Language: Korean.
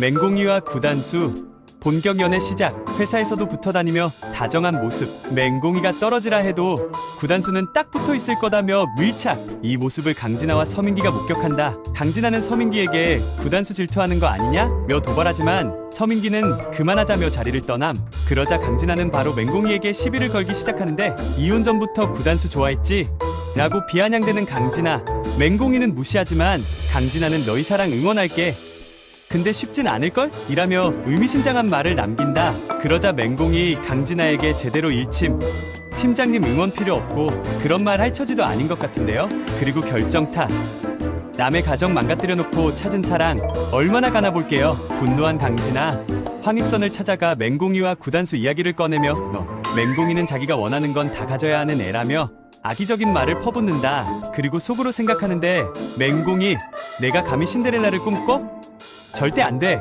맹공이와 구단수 본격 연애 시작 회사에서도 붙어 다니며 다정한 모습 맹공이가 떨어지라 해도 구단수는 딱 붙어 있을 거다며 밀착 이 모습을 강진아와 서민기가 목격한다. 강진아는 서민기에게 구단수 질투하는 거 아니냐 며 도발하지만 서민기는 그만하자며 자리를 떠남. 그러자 강진아는 바로 맹공이에게 시비를 걸기 시작하는데 이혼 전부터 구단수 좋아했지? 라고 비아냥대는 강진아. 맹공이는 무시하지만 강진아는 너희 사랑 응원할게 근데 쉽진 않을걸? 이라며 의미심장한 말을 남긴다. 그러자 맹공이 강진아에게 제대로 일침. 팀장님 응원 필요 없고 그런 말 할 처지도 아닌 것 같은데요. 그리고 결정타. 남의 가정 망가뜨려 놓고 찾은 사랑 얼마나 가나 볼게요. 분노한 강진아. 황익선을 찾아가 맹공이와 구단수 이야기를 꺼내며 너 맹공이는 자기가 원하는 건 다 가져야 하는 애라며 악의적인 말을 퍼붓는다. 그리고 속으로 생각하는데 맹공이 내가 감히 신데렐라를 꿈꿔? 절대 안 돼.